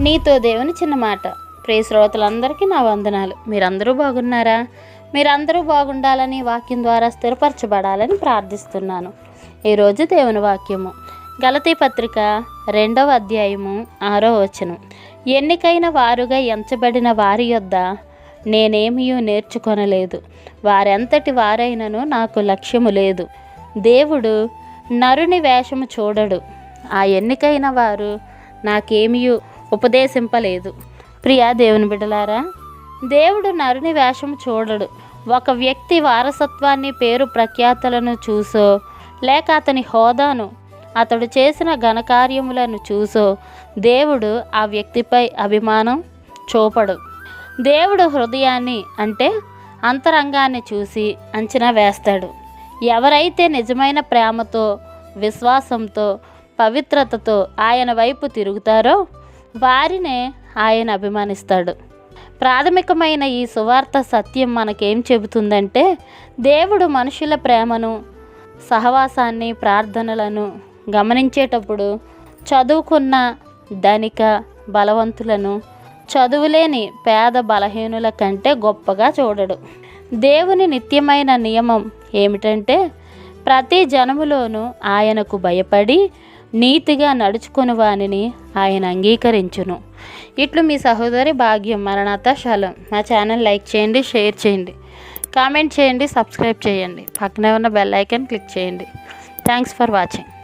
నీతో దేవుని చిన్న మాట. ప్రియ శ్రోతలందరికీ నా వందనాలు. మీరందరూ బాగున్నారా? మీరందరూ బాగుండాలని వాక్యం ద్వారా స్థిరపరచబడాలని ప్రార్థిస్తున్నాను. ఈరోజు దేవుని వాక్యము. గలతీ పత్రిక రెండవ అధ్యాయము ఆరో వచనం. ఎన్నికైన వారుగా ఎంచబడిన వారి యొద్ద నేనేమీ నేర్చుకొనలేదు. వారెంతటి వారైనను నాకు లక్ష్యము లేదు. దేవుడు నరుని వేషము చూడడు. ఆ ఎన్నికైన వారు నాకేమియూ ఉపదేశింపలేదు. ప్రియా దేవుని బిడ్డలారా దేవుడు నరుని వేషం చూడడు. ఒక వ్యక్తి వారసత్వాన్ని పేరు ప్రఖ్యాతలను చూసో లేక అతని హోదాను అతడు చేసిన ఘనకార్యములను చూసో దేవుడు ఆ వ్యక్తిపై అభిమానం చూపడు. దేవుడు హృదయాన్ని అంటే అంతరంగాన్ని చూసి అంచనా వేస్తాడు. ఎవరైతే నిజమైన ప్రేమతో విశ్వాసంతో పవిత్రతతో ఆయన వైపు తిరుగుతారో వారినే ఆయన అభిమానిస్తాడు. ప్రాథమికమైన ఈ సువార్త సత్యం మనకేం చెబుతుందంటే దేవుడు మనుషుల ప్రేమను సహవాసాన్ని ప్రార్థనలను గమనించేటప్పుడు చదువుకున్న ధనిక బలవంతులను చదువులేని పేద బలహీనుల కంటే గొప్పగా చూడడు. దేవుని నిత్యమైన నియమం ఏమిటంటే ప్రతి జనములోనూ ఆయనకు భయపడి నీతిగా నడుచుకుని వానిని ఆయన అంగీకరించును. ఇట్లు మీ సహోదరి భాగ్యం మరణాత శలం మా ఛానల్ లైక్ చేయండి షేర్ చేయండి. కామెంట్ చేయండి సబ్స్క్రైబ్ చేయండి. పక్కనే ఉన్న బెల్ ఐకాన్ క్లిక్ చేయండి. Thanks for watching.